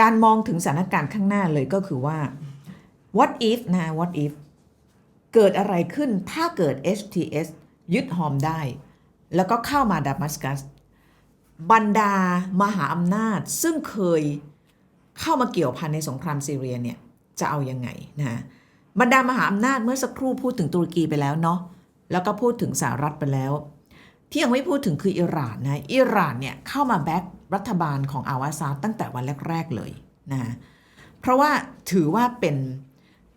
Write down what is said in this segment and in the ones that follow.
การมองถึงสถานการณ์ข้างหน้าเลยก็คือว่า what if นะ what if เกิดอะไรขึ้นถ้าเกิด HTS ยึดฮอมได้ แล้วก็เข้ามาดามัสกัส บรรดามหาอำนาจซึ่งเคยเข้ามาเกี่ยวพันในสงครามซีเรียเนี่ย จะเอายังไงนะบรรดามหาอำนาจเมื่อสักครู่พูดถึงตุรกีไปแล้วเนาะแล้วก็พูดถึงสหรัฐไปแล้ว ที่ยังไม่พูดถึงคืออิหร่านนะอิหร่านเนี่ยเข้ามาแบ็กรัฐบาลของอาวาซาตั้งแต่วันแรก ๆเลยนะเพราะว่าถือว่าเป็น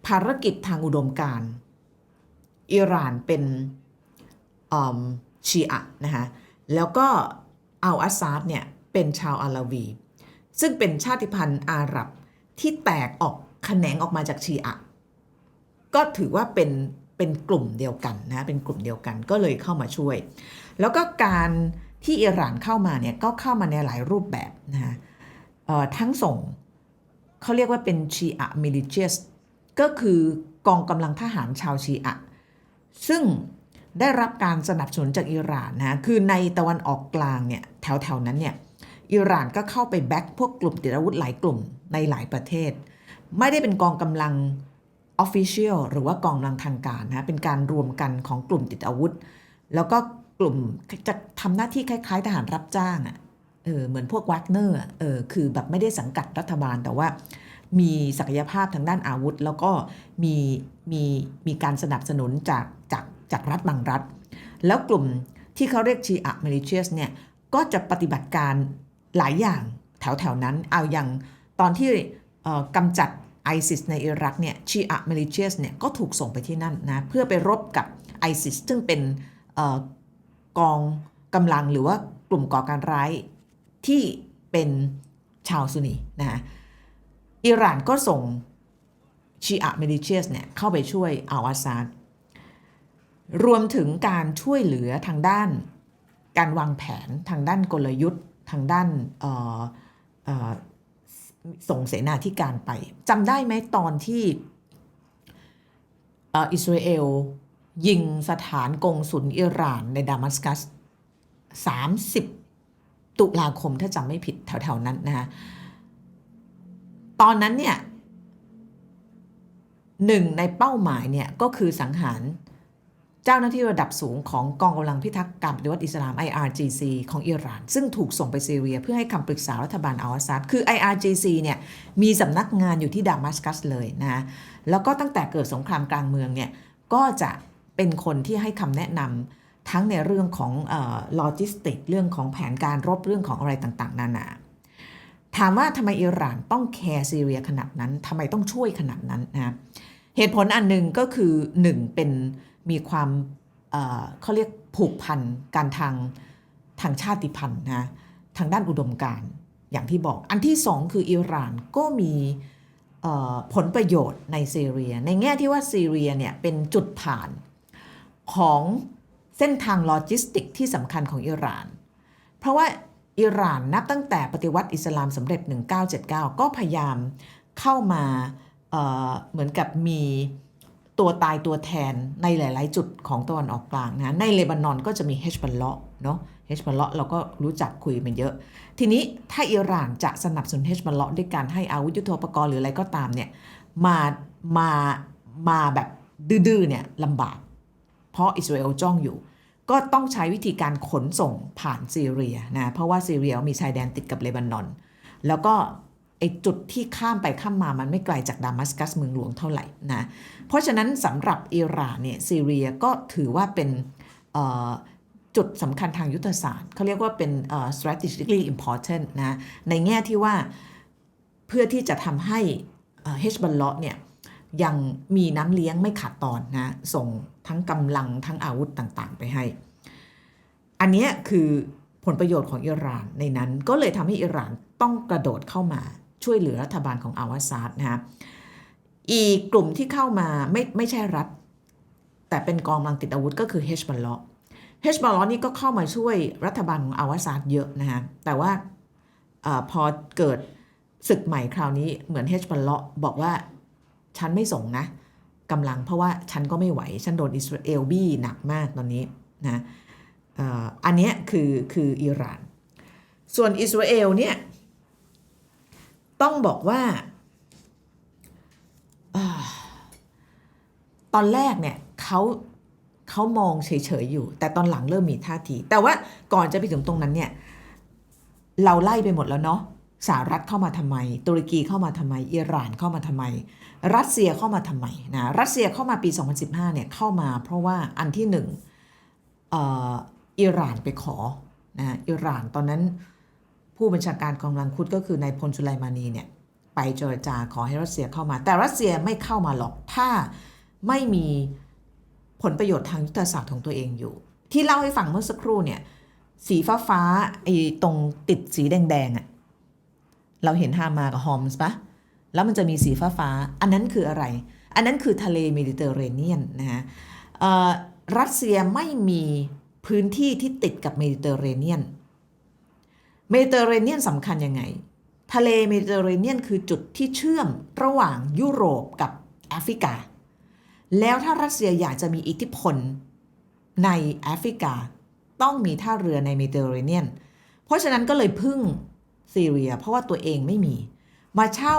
ภารกิจทางอุดมการอิหร่านเป็นชีอะนะคะแล้วก็อัลอาซาดเนี่ยเป็นชาวอาลาวี ซึ่งเป็นชาติพันธุ์อาหรับที่แตกออกแขนงออกมาจากชีอะก็ถือว่าเป็น เป็นกลุ่มเดียวกันนะเป็นกลุ่มเดียวกันก็เลยเข้ามาช่วย แล้วก็การที่อิหร่านเข้ามาเนี่ยก็เข้ามาในหลายรูปแบบนะทั้งส่งเขาเรียกว่าเป็นชีอะมิลิเชียสก็คือกองกำลังทหารชาวชีอะซึ่งได้รับการสนับสนุนจากอิหร่านนะคือในตะวันออกกลางเนี่ยแถวๆนั้นเนี่ยอิหร่านก็เข้าไปแบ็กพวกกลุ่มติดอาวุธหลายกลุ่มในหลายประเทศ ไม่ได้เป็นกองกำลัง Official หรือว่ากองกำลังทางการนะเป็นการรวมกันของกลุ่มติดอาวุธ แล้วก็กลุ่มจะทำหน้าที่คล้ายๆ ทหารรับจ้างอะ่ะเออเหมือนพวกวักเนอร์เออคือแบบไม่ได้สังกัดรัฐบาลแต่ว่ามีศักยภาพทางด้านอาวุธ แล้วก็มีมีมีการสนับสนุนจากจากจากรัฐบางรัฐ แล้วกลุ่มที่เขาเรียกชีอะมิลิเชียสเนี่ยก็จะปฏิบัติการหลายอย่างแถวๆนั้นเอาอย่างตอนที่กำจัด ไอซิสในอิรักเนี่ยชีอะมิลิเชียสเนี่ยก็ถูกส่งไปที่นั่นนะเพื่อไปรบกับไอซิสซึ่งเป็นกองกำลังหรือว่ากลุ่มก่อการร้ายที่เป็นชาวซุนีนะฮะอิหร่านก็ส่งชีอะมิลิเชียสเนี่ยเข้าไปช่วยอัลอาซาดรวมถึงการช่วยเหลือทางด้านการวางแผนทางด้านกลยุทธ์ทางด้าน ส่งเสนาธิการไปจำได้ไหมตอนที่อิสราเอลยิงสถานกงสุลอิหร่านในดามัสกัส 30 ตุลาคมถ้าจำไม่ผิดแถวๆนั้นนะฮะตอนนั้นเนี่ยหนึ่งในเป้าหมายเนี่ยก็คือสังหาร เจ้าหน้าที่ระดับสูงของกองกำลังพิทักษ์การปฏิวัติอิสลาม IRGC ของอิหร่าน ซึ่งถูกส่งไปซีเรียเพื่อให้คำปรึกษารัฐบาลอัลอาซัดคือ IRGC เนี่ยมีสำนักงานอยู่ที่ดามัสกัสเลยนะแล้วก็ตั้งแต่เกิดสงครามกลางเมืองเนี่ยก็จะเป็นคนที่ให้คำแนะนำทั้งในเรื่องของโลจิสติกเรื่องของแผนการรบเรื่องของอะไรต่างๆ นานาถามว่าทำไมอิหร่านต้องแคร์ซีเรียขนาดนั้นทำไมต้องช่วยขนาดนั้นนะเหตุผลอันหนึ่งก็คือหนึ่งเป็น มีความเขาเรียกผูกพันการทางทางชาติพันธุ์นะทางด้านอุดมการอย่างที่บอกอันที่สองคืออิหร่านก็มีผลประโยชน์ในซีเรีย ในแง่ที่ว่าซีเรียเนี่ยเป็นจุดผ่านของเส้นทางโลจิสติกที่สำคัญของอิหร่าน เพราะว่าอิหร่านนับตั้งแต่ปฏิวัติอิสลามสำเร็จ 1979 ก็พยายามเข้ามาเเหมือนกับมี ตัวตายตัวแทนในหลาย ๆ จุดของตะวันออกกลางนะในเลบานอนก็จะมีเฮชบัลเลาะเนาะเฮชบัลเลาะเราก็รู้จักคุยมันเยอะ ทีนี้ถ้าอิหร่านจะสนับสนุนเฮชบัลเลาะด้วยการให้อาวุธยุทโธปกรณ์หรืออะไรก็ตามเนี่ยมามามาแบบดื้อๆเนี่ยลำบาก เพราะอิสราเอลจ้องอยู่ ก็ต้องใช้วิธีการขนส่งผ่านซีเรียนะเพราะว่าซีเรียมีชายแดนติดกับเลบานอน แล้วก็ ไอจุดที่ข้ามไปข้ามมามันไม่ไกลจากดามัสกัสเมืองหลวงเท่าไหร่นะ เพราะฉะนั้นสำหรับอิหร่านเนี่ยซีเรียก็ถือว่าเป็นจุดสำคัญทางยุทธศาสตร์เขาเรียกว่าเป็น strategically important นะในแง่ที่ว่าเพื่อที่จะทำให้เฮชบัลเลาะเนี่ยยังมีน้ำเลี้ยงไม่ขาดตอนนะ ส่งทั้งกำลังทั้งอาวุธต่างๆ ไปให้ อันนี้คือผลประโยชน์ของอิหร่านในนั้นก็เลยทำให้อิหร่านต้องกระโดดเข้ามา ช่วยเหลือรัฐบาลของอาวาซาดนะอีกกลุ่มที่เข้ามาไม่ไม่ใช่รัฐ แต่เป็นกองกำลังติดอาวุธก็คือเฮชบัลลาะเฮชบัลลาะนี่ก็เข้ามาช่วยรัฐบาลของอาวาซาดเยอะนะฮะแต่ว่าอพอเกิดศึกใหม่คราวนี้เหมือนเฮชบัลลาะบอกว่าฉันไม่ส่งนะกำลังเพราะว่าฉันก็ไม่ไหว ฉันโดนอิสราเอลบี้หนักมากตอนนี้นะอันนี้คือคืออิหร่าน ส่วนอิสราเอลเนี่ย ต้องบอกว่าอตอนแรกเนี่ยเขาเขามองเฉยๆอยู่ แต่ตอนหลังเริ่มมีท่าที แต่ว่าก่อนจะไปถึงตรงนั้นเนี่ย เราไล่ไปหมดแล้วเนาะสหรัฐเข้ามาทำไม ตุรกีเข้ามาทำไม อิหร่านเข้ามาทำไม รัสเซียเข้ามาทำไมนะรัสเซียเข้ามาปี 2015เนี่ยเข้ามาเพราะว่าอันที่หนึ่งอออิหร่านไปขอนะอิหร่านตอนนั้น ผู้บัญชาการกองกำลังคุดก็คือนายพลสุไลมานีเนี่ยไปเจรจาขอให้รัสเซียเข้ามา แต่รัสเซียไม่เข้ามาหรอกถ้าไม่มีผลประโยชน์ทางยุทธศาสตร์ของตัวเองอยู่ ที่เล่าให้ฟังเมื่อสักครู่เนี่ยสีฟ้าฟ้าๆไอ้ตรงติดสีแดงๆอะ่ะเราเห็นฮามากับฮอมส์ปะแล้วมันจะมีสีฟ้าฟ้าๆอันนั้นคืออะไร อันนั้นคือทะเลเมดิเตอร์เรเนียนนะฮะรัสเซียไม่มีพื้นที่ที่ติดกับเมดิเตอร์เรเนียน เมดิเตอร์เรเนียนสำคัญยังไง ทะเลเมดิเตอร์เรเนียนคือจุดที่เชื่อมระหว่างยุโรปกับแอฟริกา แล้วถ้ารัสเซียอยากจะมีอิทธิพลในแอฟริกา ต้องมีท่าเรือในเมดิเตอร์เรเนียน เพราะฉะนั้นก็เลยพึ่งซีเรีย เพราะว่าตัวเองไม่มี มาเช่า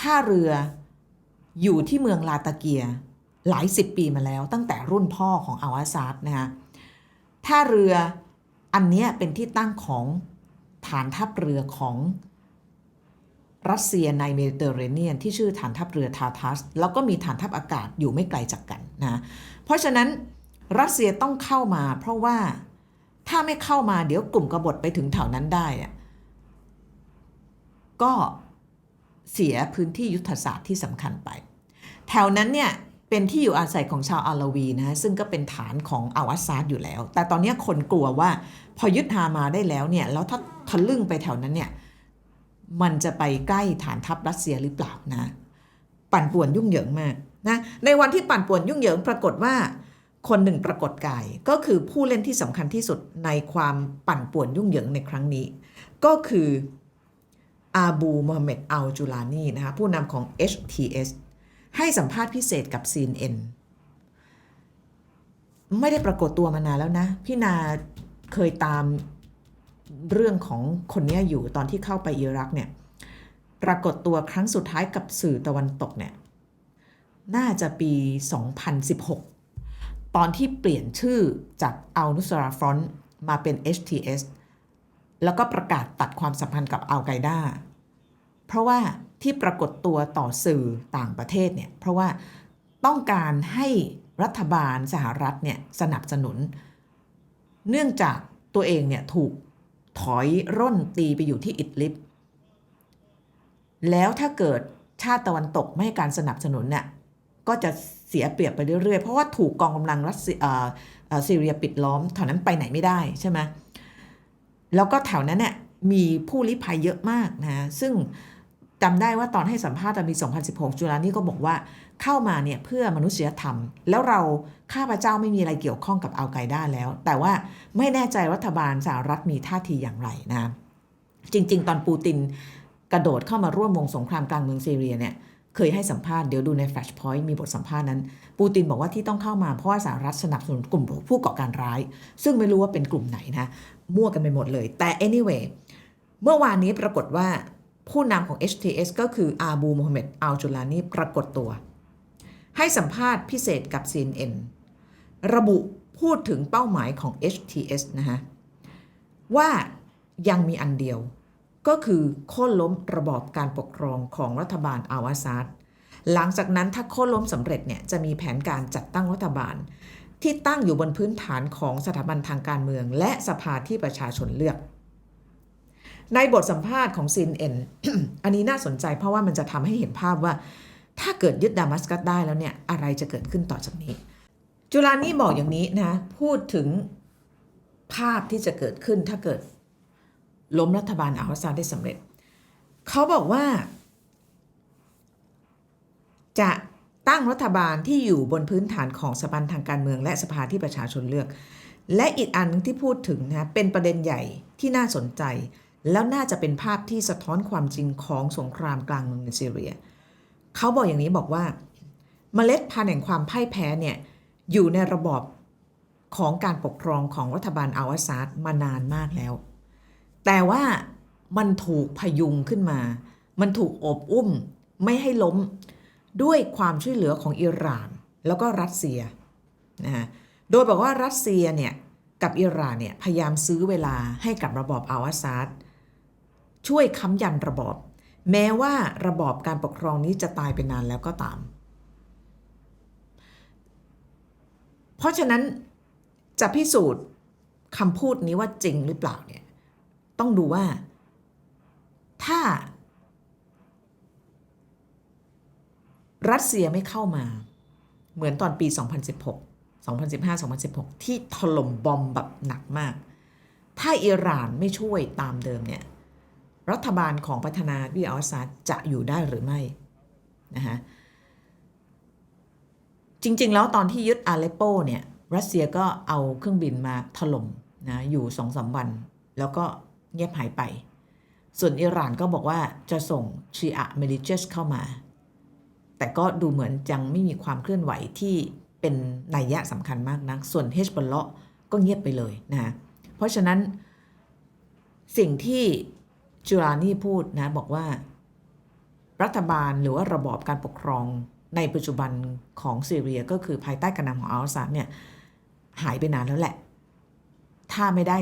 ท่าเรืออยู่ที่เมืองลาตาเกีย หลายสิบปีมาแล้วตั้งแต่รุ่นพ่อของอาวาซาดนะคะท่าเรืออันนี้เป็นที่ตั้งของ ฐานทัพเรือของรัสเซียในเมดิเตอร์เรเนียน ที่ชื่อฐานทัพเรือทาทัส แล้วก็มีฐานทัพอากาศอยู่ไม่ไกลจากกันนะเพราะฉะนั้นรัสเซียต้องเข้ามา เพราะว่าถ้าไม่เข้ามาเดี๋ยวกลุ่มกบฏไปถึงแถวนั้นได้อะก็เสียพื้นที่ยุทธศาสตร์ที่สำคัญไป แถวนั้นเนี่ยเป็นที่อยู่อาศัยของชาวอาลาวีนะฮะซึ่งก็เป็นฐานของอาวัสซาดอยู่แล้ว แต่ตอนนี้คนกลัวว่าพอยึดฮามาได้แล้วเนี่ยแล้วถ้า ทะลึ่งไปแถวนั้นเนี่ยมันจะไปใกล้ฐานทัพรัสเซียหรือเปล่านะ ปั่นป่วนยุ่งเหยิงมากนะในวันที่ปั่นป่วนยุ่งเหยิงปรากฏว่า คนหนึ่งปรากฏกายก็คือผู้เล่นที่สำคัญที่สุดในความปั่นป่วนยุ่งเหยิงในครั้งนี้ ก็คืออาบูโมฮัมเหม็ดอัลจูลานีนะคะผู้นำของ HTS ให้สัมภาษณ์พิเศษกับ CNN ไม่ได้ปรากฏตัวมานานแล้วนะ พี่นาเคยตาม เรื่องของคนนี้อยู่ตอนที่เข้าไปอิรักเนี่ยปรากฏตัวครั้งสุดท้ายกับสื่อตะวันตกเนี่ยน่าจะปี 2016 ตอนที่เปลี่ยนชื่อจากอัลนุสราฟรอนต์มาเป็น HTS แล้วก็ประกาศตัดความสัมพันธ์กับอัลไกด้าเพราะว่าที่ปรากฏตัวต่อสื่อต่างประเทศเนี่ยเพราะว่าต้องการให้รัฐบาลสหรัฐเนี่ยสนับสนุน เนื่องจากตัวเองเนี่ยถูก ถอยร่นตีไปอยู่ที่อิดลิบแล้วถ้าเกิดชาติตะวันตกไม่ให้การสนับสนุนเนี่ยก็จะเสียเปรียบไปเรื่อยๆ เพราะว่าถูกกองกำลังรัสเซียซีเรียปิดล้อมแถวนั้นไปไหนไม่ได้ใช่ไหมแล้วก็แถวนั้นเนี่ยมีผู้ลี้ภัยเยอะมากนะซึ่ง จำได้ว่าตอนให้สัมภาษณ์ตอนปี2016 จุลานี่ก็บอกว่าเข้ามาเนี่ยเพื่อมนุษยธรรม แล้วเราข้าพเจ้าไม่มีอะไรเกี่ยวข้องกับอัลไกด้าแล้ว แต่ว่าไม่แน่ใจรัฐบาลสหรัฐมีท่าทีอย่างไรนะ จริง ๆ ตอนปูตินกระโดดเข้ามาร่วมวงสงครามกลางเมืองซีเรียเนี่ยเคยให้สัมภาษณ์เดี๋ยวดูใน Flash Point มีบทสัมภาษณ์นั้น ปูตินบอกว่าที่ต้องเข้ามาเพราะว่าสหรัฐสนับสนุนกลุ่มผู้ก่อการร้าย ซึ่งไม่รู้ว่าเป็นกลุ่มไหนนะมั่วกันไปหมดเลย แต่ anyway เมื่อวานนี้ปรากฏว่า ผู้นำของ HTS ก็คืออาบูโมฮัมเหม็ดอัลจุลานีปรากฏตัว ให้สัมภาษณ์พิเศษกับ CNN ระบุพูดถึงเป้าหมายของ HTS นะฮะ ว่ายังมีอันเดียว ก็คือโค่นล้มระบอบการปกครองของรัฐบาลอาวาซาดหลังจากนั้นถ้าโค่นล้มสำเร็จเนี่ยจะมีแผนการจัดตั้งรัฐบาล ที่ตั้งอยู่บนพื้นฐานของสถาบันทางการเมือง และสภาที่ประชาชนเลือก ในบทสัมภาษณ์ของ CNN อันนี้น่าสนใจเพราะว่ามันจะทำให้เห็นภาพว่า ถ้าเกิดยึดดามัสกัสได้แล้วเนี่ย อะไรจะเกิดขึ้นต่อจากนี้ จุลานี่บอกอย่างนี้นะ พูดถึงภาพที่จะเกิดขึ้นถ้าเกิดล้มรัฐบาลอาวัซาดได้สำเร็จ เขาบอกว่า จะตั้งรัฐบาลที่อยู่บนพื้นฐานของสถาบันทางการเมือง และสภาที่ประชาชนเลือก และอีกอันหนึงที่พูดถึงนะเป็นประเด็นใหญ่ที่น่าสนใจ แล้วน่าจะเป็นภาพที่สะท้อนความจริงของสงครามกลางเมืองในซีเรีย เขาบอกอย่างนี้บอกว่าเมล็ดพันธุ์แห่งความพ่ายแพ้เนี่ยอยู่ในระบอบของการปกครองของรัฐบาลอาวาซาดมานานมากแล้ว แต่ว่ามันถูกพยุงขึ้นมา มันถูกอบอุ้มไม่ให้ล้มด้วยความช่วยเหลือของอิหร่าน แล้วก็รัสเซียนะฮะโดยบอกว่ารัสเซียเนี่ยกับอิหร่านเนี่ยพยายามซื้อเวลาให้กับระบอบอาวัซาด ช่วยค้ำยันระบอบ แม้ว่าระบอบการปกครองนี้จะตายไปนานแล้วก็ตาม เพราะฉะนั้นจะพิสูจน์คำพูดนี้ว่าจริงหรือเปล่าเนี่ยต้องดูว่า ถ้า รัสเซียไม่เข้ามา เหมือนตอนปี 2016 2015 2016 ที่ถล่มบอมแบบหนักมาก ถ้าอิหร่านไม่ช่วยตามเดิมเนี่ย รัฐบาลของประธานาธิบดีอัลอาซาดจะอยู่ได้หรือไม่นะฮะจริง ๆ แล้วตอนที่ยึดอาเลปโปเนี่ยรัสเซียก็เอาเครื่องบินมาถล่มนะอยู่สองสามวัน แล้วก็เงียบหายไป ส่วนอิหร่านก็บอกว่าจะส่งชีอะเมลิเจสเข้ามา แต่ก็ดูเหมือนยังไม่มีความเคลื่อนไหวที่เป็นนัยยะสำคัญมากนัก ส่วนเฮชบอลเลาะก็เงียบไปเลยนะเพราะฉะนั้นสิ่งที่ จูรานี่พูดนะบอกว่า รัฐบาลหรือว่าระบอบการปกครองในปัจจุบันของซีเรียก็คือภายใต้การนำของอัลซาดเนี่ยหายไปนานแล้วแหละ ถ้าไม่ได้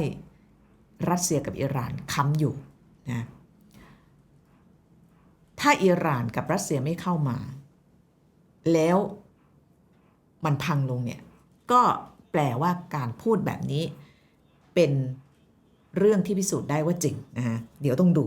รัสเซียกับอิหร่านค้ำอยู่นะถ้าอิหร่านกับรัสเซียไม่เข้ามา แล้วมันพังลงเนี่ย ก็แปลว่าการพูดแบบนี้เป็น เรื่องที่พิสูจน์ได้ว่าจริงนะฮะเดี๋ยวต้องดู